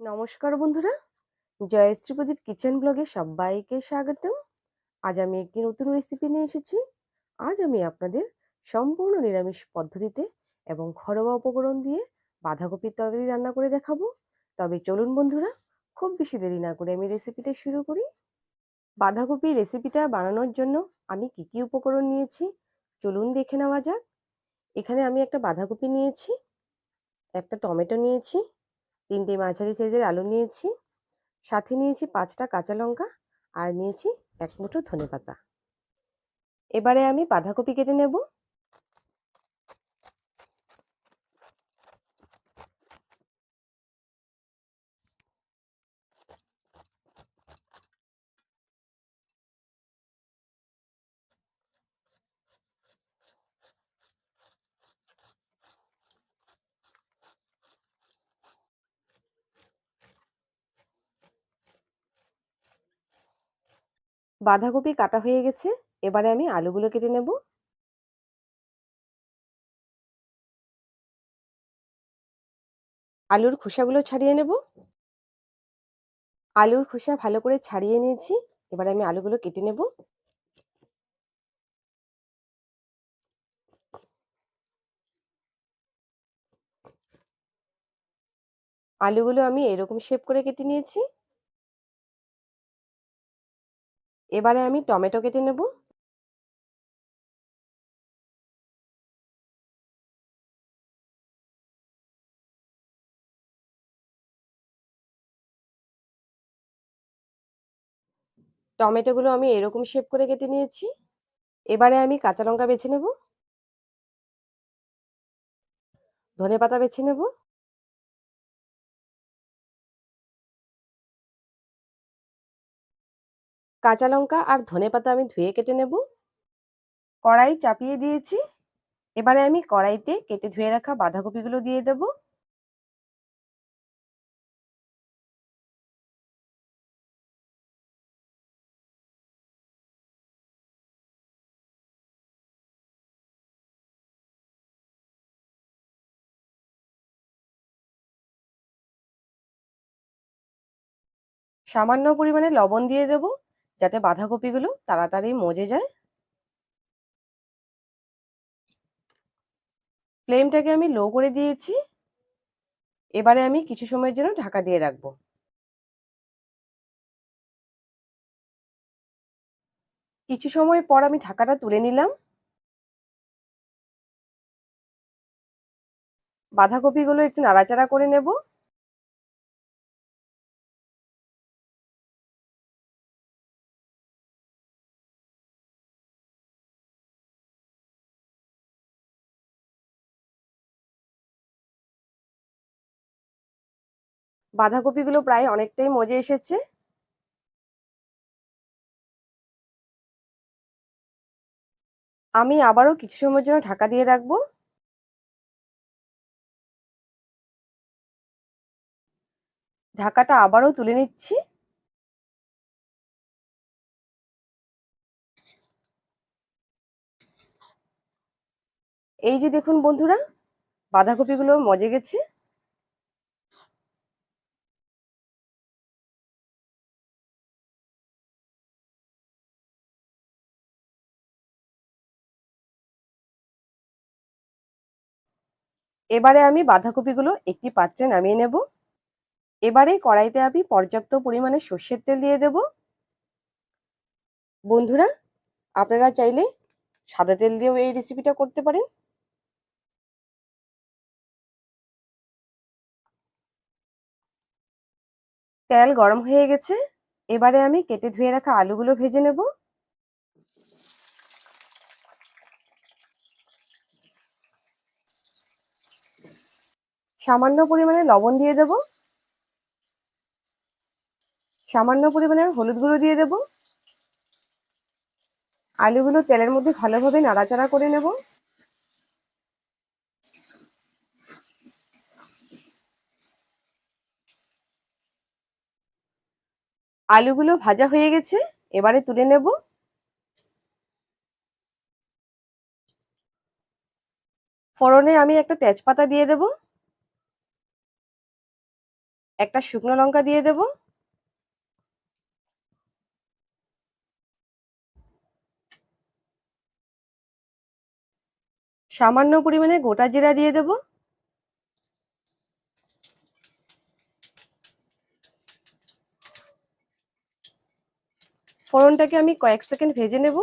নমস্কার বন্ধুরা। জয়শ্রী প্রদীপ কিচেন ব্লগে সবাইকে স্বাগতম। আজ আমি একটি নতুন রেসিপি নিয়ে এসেছি। আজ আমি আপনাদের সম্পূর্ণ নিরামিষ পদ্ধতিতে এবং ঘরোয়া উপকরণ দিয়ে বাঁধাকপির তরকারি রান্না করে দেখাবো। তবে চলুন বন্ধুরা, খুব বেশি দেরি না করে আমি রেসিপিটা শুরু করি। বাঁধাকপির রেসিপিটা বানানোর জন্য আমি কি কি উপকরণ নিয়েছি চলুন দেখে নেওয়া যাক। এখানে আমি একটা বাঁধাকপি নিয়েছি, একটা টমেটো নিয়েছি তিনটে মাঝারি সাইজের আলু নিয়েছি, সাথে নিয়েছি পাঁচটা কাঁচা লঙ্কা আর নিয়েছি এক মুঠো ধনে পাতা এবারে আমি বাঁধাকপি কেটে নেব। বাঁধাকপি কাটা হয়ে গেছে, এবারে আমি আলুগুলো কেটে নেব। আলুর খোসাগুলো ছাড়িয়ে নেব। আলুর খোসা ভালো করে ছাড়িয়ে নিয়েছি, এবারে আমি আলুগুলো কেটে নেব। আলুগুলো আমি এরকম শেপ করে কেটে নিয়েছি। এবারে আমি টমেটো কেটে নেব। টমেটোগুলো আমি এরকম শেপ করে কেটে নিয়েছি। এবারে আমি কাঁচা লঙ্কা বেছে নেব। ধনে পাতা বেছে নেব। কাঁচা লঙ্কা আর ধনে পাতা আমি ধুয়ে কেটে নেব। কড়াই চাপিয়ে দিয়েছি। এবারে আমি কড়াইতে কেটে ধুয়ে রাখা বাঁধাকপিগুলো দিয়ে দেব। সামান্য পরিমাণে লবণ দিয়ে দেব। যাতে বাঁধাকপিগুলো তাড়াতাড়ি মজে যায়। ফ্লেমটাকে আমি লো করে দিয়েছি। এবারে আমি কিছু সময়ের জন্য ঢাকা দিয়ে রাখব। কিছু সময় পর আমি ঢাকাটা তুলে নিলাম। বাঁধাকপিগুলো একটু নাড়াচাড়া করে নেব। বাঁধাকপিগুলো প্রায় অনেকটাই মজে এসেছে। আমি আবারও কিছু সময়ের জন্য ঢাকা দিয়ে রাখব। ঢাকাটা আবারও তুলে নিচ্ছি। এই যে দেখুন বন্ধুরা, বাঁধাকপিগুলো মজে গেছে। এবারে আমি বাঁধাকপিগুলো একটি পাত্রে নামিয়ে নেব। এবারে কড়াইতে আমি পর্যাপ্ত পরিমাণে সর্ষের তেল দিয়ে দেব। বন্ধুরা, আপনারা চাইলে সাদা তেল দিয়েও এই রেসিপিটা করতে পারেন। তেল গরম হয়ে গেছে। এবারে আমি কেটে ধুয়ে রাখা আলুগুলো ভেজে নেব। সামান্য পরিমাণে লবণ দিয়ে দেব। সামান্য পরিমাণে হলুদ গুঁড়ো দিয়ে দেব। আলুগুলো তেলের মধ্যে ভালোভাবে নাড়াচাড়া করে নেব। আলুগুলো ভাজা হয়ে গেছে, এবারে তুলে নেব। ফোড়নে আমি একটা তেজপাতা দিয়ে দেব। একটা শুকনো লঙ্কা দিয়ে দেব। সামান্য পরিমাণে গোটা জিরা দিয়ে দেব। ফোড়নটাকে আমি কয়েক সেকেন্ড ভেজে নেব।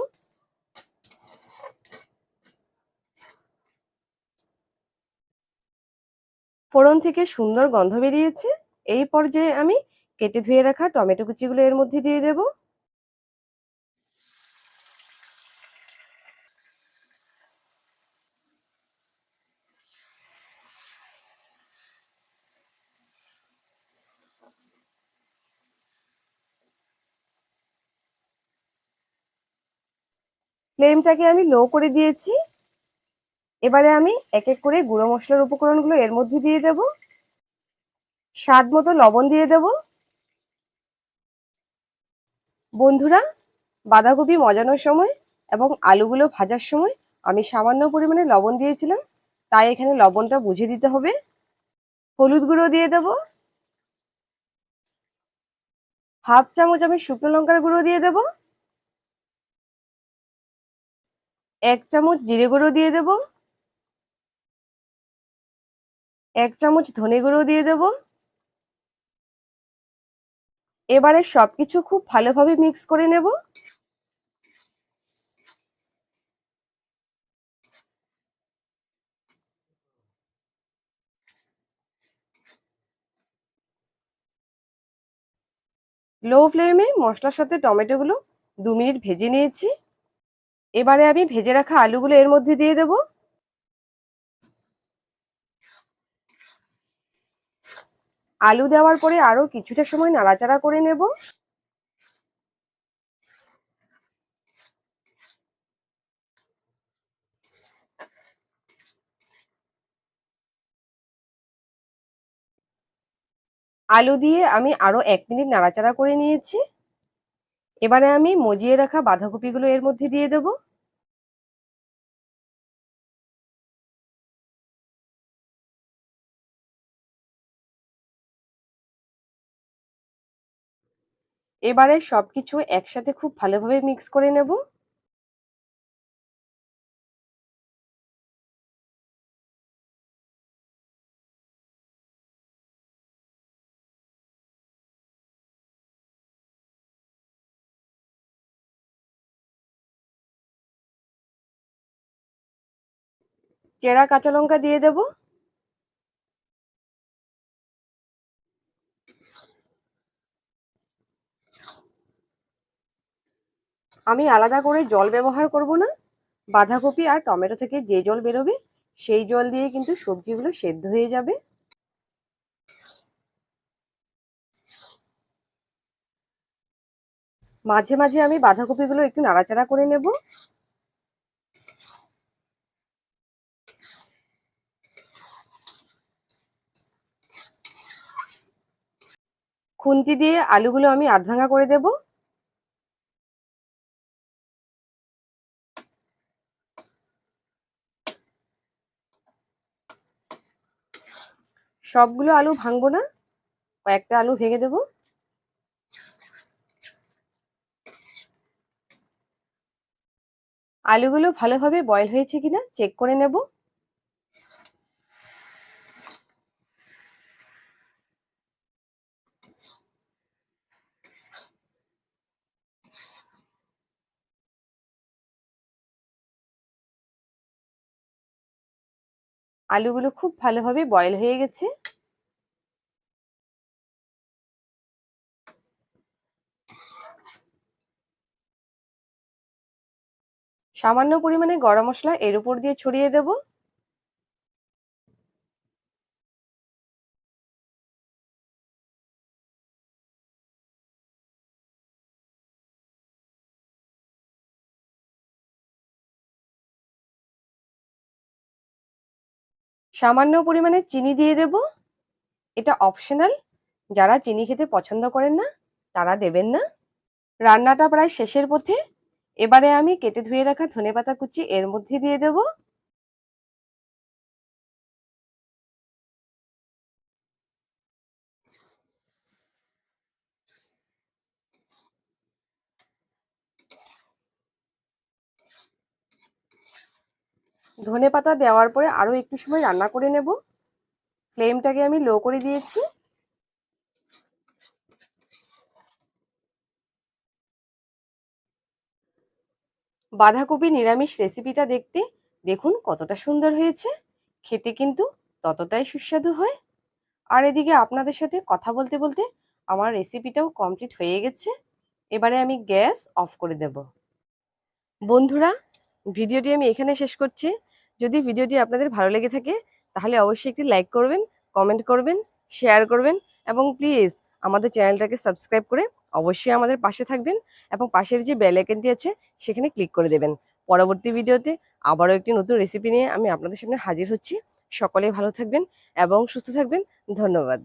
ফোড়ন থেকে সুন্দর গন্ধ বেরিয়েছে। এই পর্যায়ে আমি কেটে ধুয়ে রাখা টমেটো কুচিগুলো এর মধ্যে দিয়ে দেব। ফ্লেমটাকে আমি লো করে দিয়েছি। এবারে আমি এক এক করে গুঁড়ো মশলার উপকরণগুলো এর মধ্যে দিয়ে দেব। স্বাদ মতো লবণ দিয়ে দেব। বন্ধুরা, বাঁধাকপি মজানোর সময় এবং আলুগুলো ভাজার সময় আমি সামান্য পরিমাণে লবণ দিয়েছিলাম, তাই এখানে লবণটা বুঝে দিতে হবে। হলুদ গুঁড়ো দিয়ে দেব। হাফ চামচ আমি শুকনো লঙ্কার গুঁড়ো দিয়ে দেব। এক চামচ জিরে গুঁড়ো দিয়ে দেব। এক চামচ ধনে গুঁড়ো দিয়ে দেব। এবারে সবকিছু খুব ভালোভাবে মিক্স করে নেব। লো ফ্লেমে মশলার সাথে টমেটোগুলো দু মিনিট ভেজে নিয়েছি। এবারে আমি ভেজে রাখা আলুগুলো এর মধ্যে দিয়ে দেব। আলু দেওয়ার পরে আরও কিছুটা সময় নাড়াচাড়া করে নেব। আলু দিয়ে আমি আরও এক মিনিট নাড়াচাড়া করে নিয়েছি। এবারে আমি মজিয়ে রাখা বাঁধাকপিগুলো এর মধ্যে দিয়ে দেব। এবারে সবকিছু একসাথে খুব ভালোভাবে মিক্স করে নেব। চেরা কাঁচা লঙ্কা দিয়ে দেব। আমি আলাদা করে জল ব্যবহার করব না। বাঁধাকপি আর টমেটো থেকে যে জল বেরোবে, সেই জল দিয়ে কিন্তু সবজিগুলো সেদ্ধ হয়ে যাবে। মাঝে মাঝে আমি বাঁধাকপিগুলো একটু নাড়াচাড়া করে নেব। খুন্তি দিয়ে আলুগুলো আমি আধ ভাঙা করে দেব। সবগুলো আলু ভাঙবো না, কয়েকটা আলু ভেঙে দেব। আলুগুলো ভালোভাবে বয়েল হয়েছে কিনা চেক করে নেব। আলুগুলো খুব ভালোভাবে বয়েল হয়ে গেছে। সামান্য পরিমাণে গরম মশলা এর উপর দিয়ে ছড়িয়ে দেব। সামান্য পরিমাণে চিনি দিয়ে দেব। এটা অপশনাল। যারা চিনি খেতে পছন্দ করেন না, তারা দেবেন না। রান্নাটা প্রায় শেষের পথে। এবারে আমি কেটে ধুয়ে রাখা ধনে পাতা কুচি এর মধ্যে দিয়ে দেব। ধনে পাতা দেওয়ার পরে আরও একটু সময় রান্না করে নেব। ফ্লেমটাকে আমি লো করে দিয়েছি। বাঁধাকপি নিরামিষ রেসিপিটা দেখতে দেখুন কতটা সুন্দর হয়েছে। খেতে কিন্তু ততটাই সুস্বাদু হয়। আর এদিকে আপনাদের সাথে কথা বলতে বলতে আমার রেসিপিটাও কমপ্লিট হয়ে গেছে। এবারে আমি গ্যাস অফ করে দেব। বন্ধুরা, ভিডিওটি আমি এখানে শেষ করছি। যদি ভিডিওটি আপনাদের ভালো লেগে থাকে, তাহলে অবশ্যই একটি লাইক করবেন, কমেন্ট করবেন, শেয়ার করবেন এবং প্লিজ আমাদের চ্যানেলটাকে সাবস্ক্রাইব করে অবশ্যই আমাদের পাশে থাকবেন এবং পাশের যে বেল আইকনটি আছে, সেখানে ক্লিক করে দেবেন। পরবর্তী ভিডিওতে আবারও একটি নতুন রেসিপি নিয়ে আমি আপনাদের সামনে হাজির হচ্ছি। সকলে ভালো থাকবেন এবং সুস্থ থাকবেন। ধন্যবাদ।